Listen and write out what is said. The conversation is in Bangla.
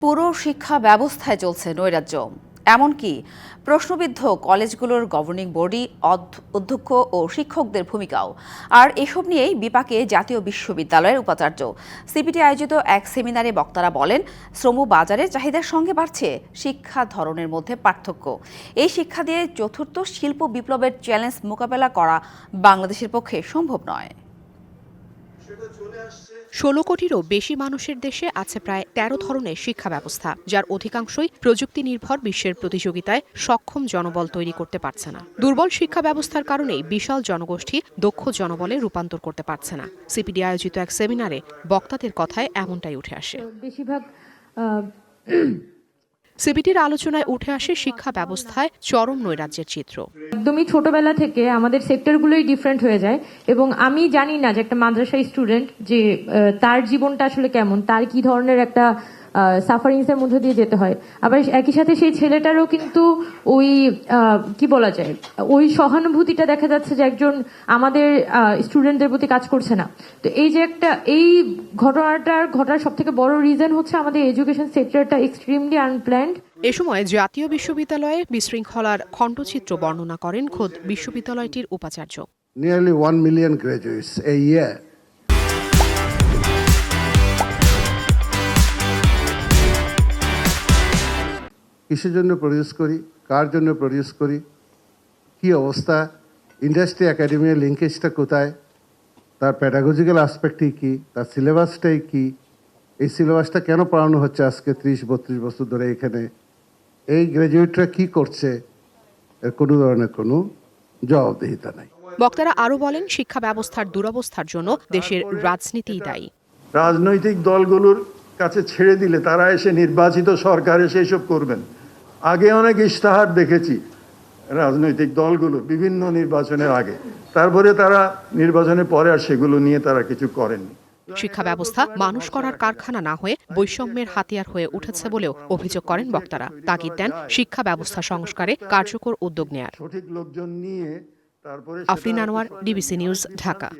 পুরো শিক্ষা ব্যবস্থায় চলছে নৈরাজ্য। এমনকি প্রশ্নবিদ্ধ কলেজগুলোর গভর্নিং বডি অধ্য- অধ্যক্ষ ও শিক্ষকদের ভূমিকাও। আর এসব নিয়েই বিপাকে জাতীয় বিশ্ববিদ্যালয়ের উপাচার্য। সিপিটি আয়োজিত এক সেমিনারে বক্তারা বলেন শ্রম বাজারের চাহিদার সঙ্গে বাড়ছে শিক্ষা ধরনের মধ্যে পার্থক্য। এই শিক্ষা দিয়ে চতুর্থ শিল্প বিপ্লবের চ্যালেঞ্জ মোকাবেলা করা বাংলাদেশের পক্ষে সম্ভব নয়। ষোলো কোটিরও বেশি মানুষের দেশে আছে প্রায় তেরো ধরনের শিক্ষা ব্যবস্থা, যার অধিকাংশই প্রযুক্তি নির্ভর বিশ্বের প্রতিযোগিতায় সক্ষম জনবল তৈরি করতে পারছে না। দুর্বল শিক্ষা ব্যবস্থার কারণেই বিশাল জনগোষ্ঠী দক্ষ জনবলে রূপান্তর করতে পারছে না। সিপিডি আয়োজিত এক সেমিনারে বক্তাদের কথায় এমনটাই উঠে আসে। বেশিরভাগ আহ, সিপিটির আলোচনায় উঠে আসে শিক্ষা ব্যবস্থায় চরম নৈরাজ্যের চিত্র। একদমই ছোটবেলা থেকে আমাদের সেক্টরগুলোই ডিফারেন্ট হয়ে যায় এবং আমি জানি না যে একটা মাদ্রাসা স্টুডেন্ট যে তার জীবনটা আসলে কেমন তার কি ধরনের একটা সাফারিংস এর মধ্যে দিয়ে যেতে হয়। আবার একই সাথে সেই ছেলেটারও কিন্তু ওই কি বলা যায় ওই সহানুভূতিটা দেখা যাচ্ছে যে একজন আমাদের স্টুডেন্টদের প্রতি কাজ করছে না। তো এই যে একটা এই ঘটনাটার ঘটার সব থেকে বড় রিজন হচ্ছে আমাদের এডুকেশন সেক্টরটা এক্সট্রিমলি আনপ্ল্যান্ড এ সময় জাতীয় বিশ্ববিদ্যালয়ে বিশৃঙ্খলার খণ্ডচিত্র বর্ণনা করেন খোদ বিশ্ববিদ্যালয়টির উপাচার্য। Nearly 1 million graduates a year. কিসের জন্য প্রডিউস করি কার জন্য প্রডিউস করি কি অবস্থা ইন্ডাস্ট্রি একাডেমির লিঙ্কেজটা কোথায় তার প্যাডাগজিক্যাল আসপেক্টই কি তার সিলেবাসটাই কি এই সিলেবাসটা কেন পড়ানো হচ্ছে আজকে ত্রিশ বত্রিশ বছর ধরে এখানে এই গ্র্যাজুয়েটরা কি করছে এর কোনো ধরনের কোনো জবাবদিহিতা নাই। বক্তারা আরও বলেন শিক্ষা ব্যবস্থার দুরবস্থার জন্য দেশের রাজনীতিই দায়ী। রাজনৈতিক দলগুলোর কাছে ছেড়ে দিলে তারা এসে নির্বাচিত সরকার এসে এসব করবেন। আগে অনেক ইশতেহার দেখেছি রাজনৈতিক দলগুলো বিভিন্ন নির্বাচনের আগে। তারপরে তারা নির্বাচনের পরে আর সেগুলো নিয়ে তারা কিছু করেননি। শিক্ষা ব্যবস্থা মানুষ করার কারখানা না হয়ে বৈষম্যের হাতিয়ার হয়ে উঠেছে বলেও অভিযোগ করেন বক্তারা। তাগিদ দেন শিক্ষা ব্যবস্থা সংস্কারে কার্যকর উদ্যোগ নেয়ার। সঠিক লোকজন নিয়ে তারপরে আফরিন আনোয়ার ডিবিসি নিউজ ঢাকা।